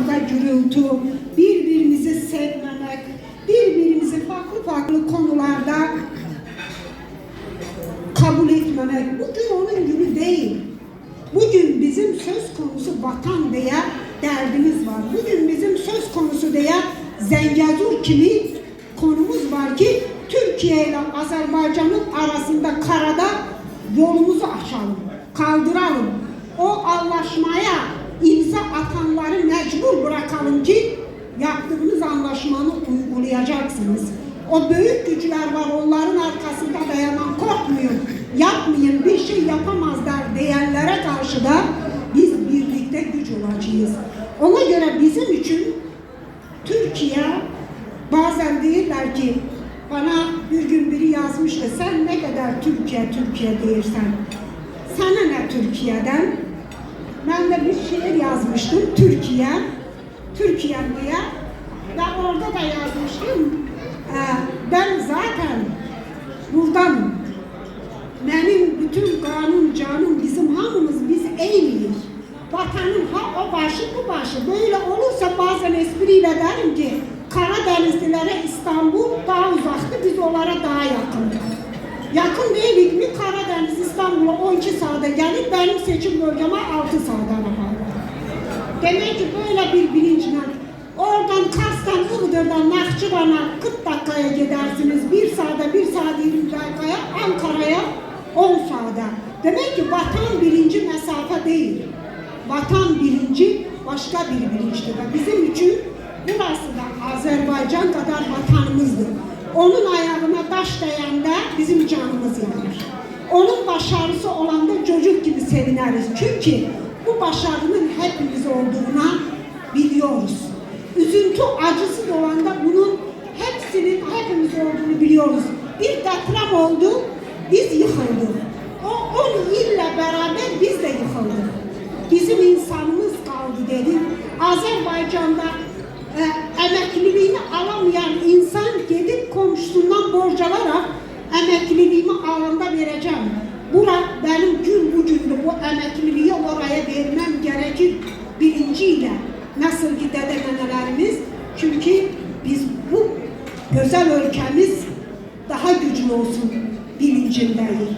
etrafında gürültü, birbirimizi sevmemek, birbirimizi farklı farklı konularda kabul etmemek. Bugün onun gibi değil. Bugün bizim söz konusu vatan diye derdimiz var. Bugün bizim söz konusu diye Zengezur kimi konumuz var ki Türkiye ile Azerbaycan'ın arasında karada yolumuzu açalım, kaldıralım. O anlaşmaya imza atanları anlaşmanı uygulayacaksınız. O büyük güçler var, onların arkasında dayanan korkmuyor, yapmayın, bir şey yapamazlar diyenlere karşı da biz birlikte güç olacağız. Ona göre bizim için Türkiye bazen değiller ki bana bir gün biri yazmıştı sen ne kadar Türkiye Türkiye değilsen sana ne Türkiye'den ben de bir şiir yazmıştım Türkiye Türkiye diye ve orada da yazmıştım e, ben zaten buradan benim bütün kanun canım bizim hamımız biz eyniyiz. Vatanın ha o başı bu başı. Böyle olursa bazen espriyle derim ki Karadenizlilere İstanbul daha uzaktı biz onlara daha yakındık. Yakın değilik mi Karadeniz İstanbul'a 12 saate gelir benim seçim bölgeme 6 saat arabayla. Demek ki böyle bir bilinçle oradan Kars'tan Iğdır'dan Nahçıvan'a 40 dakikaya gidersiniz. Bir saate, bir saat 20 dakikaya Ankara'ya 10 saate. Demek ki vatan bilinci mesafe değil. Vatan bilinci başka bir bilinçtir. Bizim için burası da Azerbaycan kadar vatanımızdır. Onun ayağına taş değende bizim canımız yanır. Onun başarısı olanda çocuk gibi seviniriz. Çünkü bu başarının hepimiz olduğuna biliyoruz. Üzüntü acısı olanda bunun hepsinin hepimiz olduğunu biliyoruz. Bir deprem oldu, biz yıkıldık. O 10 ille beraber biz de yıkıldık. Bizim insanımız kaldı dedim. Azerbaycan'da e, emekliliğini alamayan insan gidip komşusundan borç alarak emekliliğimi alanda vereceğim. Bura benim gün bugündür bu emekliliği oraya vermem gerekir bilinciyle. Çünkü biz bu güzel ülkemiz daha güçlü olsun bilincindeyiz.